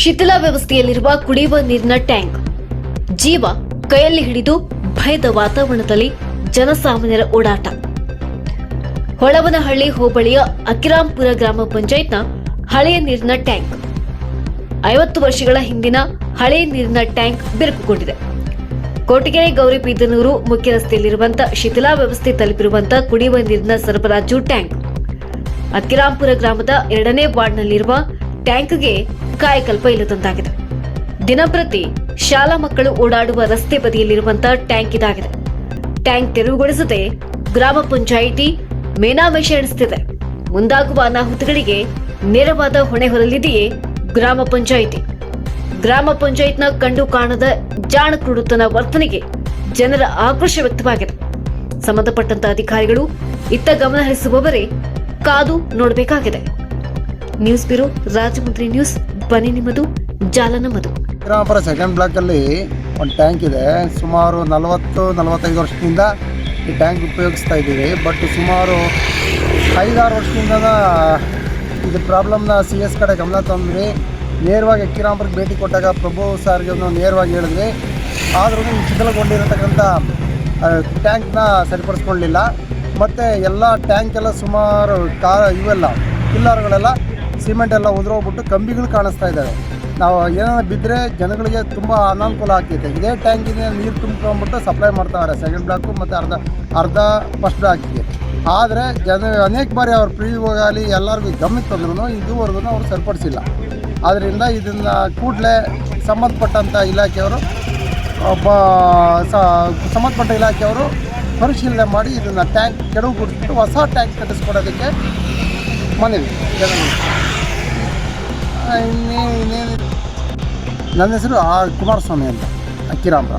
ಶಿಥಿಲ ವ್ಯವಸ್ಥೆಯಲ್ಲಿರುವ ಕುಡಿಯುವ ನೀರಿನ ಟ್ಯಾಂಕ್. ಜೀವ ಕೈಯಲ್ಲಿ ಹಿಡಿದು ಭಯದ ವಾತಾವರಣದಲ್ಲಿ ಜನಸಾಮಾನ್ಯರ ಓಡಾಟ. ಹೊಳವನಹಳ್ಳಿ ಹೋಬಳಿಯ ಅಕಿರಾಂಪುರ ಗ್ರಾಮ ಪಂಚಾಯತ್ನ ಹಳೆಯ ನೀರಿನ ಟ್ಯಾಂಕ್. ಐವತ್ತು ವರ್ಷಗಳ ಹಿಂದಿನ ಹಳೆಯ ನೀರಿನ ಟ್ಯಾಂಕ್ ಬಿರುಕುಗೊಂಡಿದೆ. ಕೋಟಿಗೆರೆ ಗೌರಿಬಿದನೂರು ಮುಖ್ಯ ರಸ್ತೆಯಲ್ಲಿರುವಂತಹ ಶಿಥಿಲಾ ವ್ಯವಸ್ಥೆ ತಲುಪಿರುವಂತಹ ಕುಡಿಯುವ ನೀರಿನ ಸರಬರಾಜು ಟ್ಯಾಂಕ್. ಅಕಿರಾಂಪುರ ಗ್ರಾಮದ ಎರಡನೇ ವಾರ್ಡ್ನಲ್ಲಿರುವ ಟ್ಯಾಂಕ್ಗೆ ಕಾಯಕಲ್ಪ ಇಲ್ಲದಂತಾಗಿದೆ. ದಿನಪ್ರತಿ ಶಾಲಾ ಮಕ್ಕಳು ಓಡಾಡುವ ರಸ್ತೆ ಬದಿಯಲ್ಲಿರುವಂತಹ ಟ್ಯಾಂಕ್ ಇದಾಗಿದೆ. ಟ್ಯಾಂಕ್ ತೆರವುಗೊಳಿಸದೆ ಗ್ರಾಮ ಪಂಚಾಯಿತಿ ಮೇನಾಮೇಷ ಎಣಿಸುತ್ತಿದೆ ಮುಂದಾಗುವ ಅನಾಹುತಗಳಿಗೆ ನೇರವಾದ ಹೊಣೆ ಹೊರಲಿದೆಯೇ ಗ್ರಾಮ ಪಂಚಾಯಿತಿ. ಗ್ರಾಮ ಪಂಚಾಯತ್ನ ಕಂಡು ಕಾಣದ ಜಾಣಕ್ರುಡುತನ ವರ್ತನೆಗೆ ಜನರ ಆಕ್ರೋಶ ವ್ಯಕ್ತವಾಗಿದೆ. ಸಂಬಂಧಪಟ್ಟಂತ ಅಧಿಕಾರಿಗಳು ಇತ್ತ ಗಮನಹರಿಸುವವರೇ ಕಾದು ನೋಡಬೇಕಾಗಿದೆ. ನ್ಯೂಸ್ ಬ್ಯೂರೋ ರಾಜಮಂತ್ರಿ ನ್ಯೂಸ್, ಬನ್ನಿ ನಿಮ್ಮದು ಜಾಲ ನಮ್ಮದು ಶ್ರೀರಾಮಪುರ ಸೆಕೆಂಡ್ ಬ್ಲಾಕಲ್ಲಿ ಒಂದು ಟ್ಯಾಂಕ್ ಇದೆ. ಸುಮಾರು ನಲವತ್ತು, ನಲವತ್ತೈದು ವರ್ಷದಿಂದ ಈ ಟ್ಯಾಂಕ್ ಉಪಯೋಗಿಸ್ತಾ ಇದ್ದೀವಿ. ಬಟ್ ಸುಮಾರು ಐದಾರು ವರ್ಷದಿಂದ ಇದು ಪ್ರಾಬ್ಲಮ್ನ ಸಿ ಎಸ್ ಕಡೆ ಗಮನ ತಂದ್ವಿ. ನೇರವಾಗಿ ಅಕ್ಕಿರಾಮಪುರಕ್ಕೆ ಭೇಟಿ ಕೊಟ್ಟಾಗ ಪ್ರಭು ಸಾರ್ಗೆ ನೇರವಾಗಿ ಹೇಳಿದ್ವಿ. ಆದ್ರೂ ಶಿಥಿಲಗೊಂಡಿರತಕ್ಕಂಥ ಟ್ಯಾಂಕ್ನ ಸರಿಪಡಿಸ್ಕೊಳ್ಳಿಲ್ಲ. ಮತ್ತು ಎಲ್ಲ ಟ್ಯಾಂಕೆಲ್ಲ ಸುಮಾರು ಕಾ ಇವೆಲ್ಲ ಪಿಲ್ಲರ್ಗಳೆಲ್ಲ ಸಿಮೆಂಟ್ ಎಲ್ಲ ಉದುರೋಗ್ಬಿಟ್ಟು ಕಂಬಿಗಳು ಕಾಣಿಸ್ತಾ ಇದ್ದಾವೆ. ನಾವು ಏನಾದ್ರು ಬಿದ್ದರೆ ಜನಗಳಿಗೆ ತುಂಬ ಅನಾನುಕೂಲ ಆಗ್ತೈತೆ. ಇದೇ ಟ್ಯಾಂಕಿನ ನೀರು ತುಂಬ್ಕೊಂಡ್ಬಿಟ್ಟು ಸಪ್ಲೈ ಮಾಡ್ತಾವ್ರೆ. ಸೆಕೆಂಡ್ ಬ್ಲಾಕು ಮತ್ತು ಅರ್ಧ ಅರ್ಧ ಫಸ್ಟ್ ಬ್ಲಾಕಿಗೆ ಆದರೆ ಜನ ಅನೇಕ ಬಾರಿ ಅವ್ರ ಪ್ರೀ ಹೋಗಲಿ ಎಲ್ಲರಿಗೂ ಗಮನಕ್ಕೆ ತಂದ್ರೂ ಇದುವರೆಗೂ ಅವರು ಸರಿಪಡಿಸಿಲ್ಲ. ಆದ್ದರಿಂದ ಇದನ್ನು ಕೂಡಲೇ ಸಂಬಂಧಪಟ್ಟಂಥ ಇಲಾಖೆಯವರು, ಒಬ್ಬ ಸಂಬಂಧಪಟ್ಟ ಇಲಾಖೆಯವರು ಪರಿಶೀಲನೆ ಮಾಡಿ ಇದನ್ನು ಟ್ಯಾಂಕ್ ಕೆಡವು ಬಿಟ್ಬಿಟ್ಟು ಹೊಸ ಟ್ಯಾಂಕ್ ಕಟ್ಟಿಸ್ಕೊಡೋದಕ್ಕೆ ಮನವಿ. ಜನಗಳಿಗೆ ನನ್ನ ಹೆಸರು ಆರ್ ಕುಮಾರಸ್ವಾಮಿ ಅಂತ ಅಕ್ಕಿರಾಂಪುರ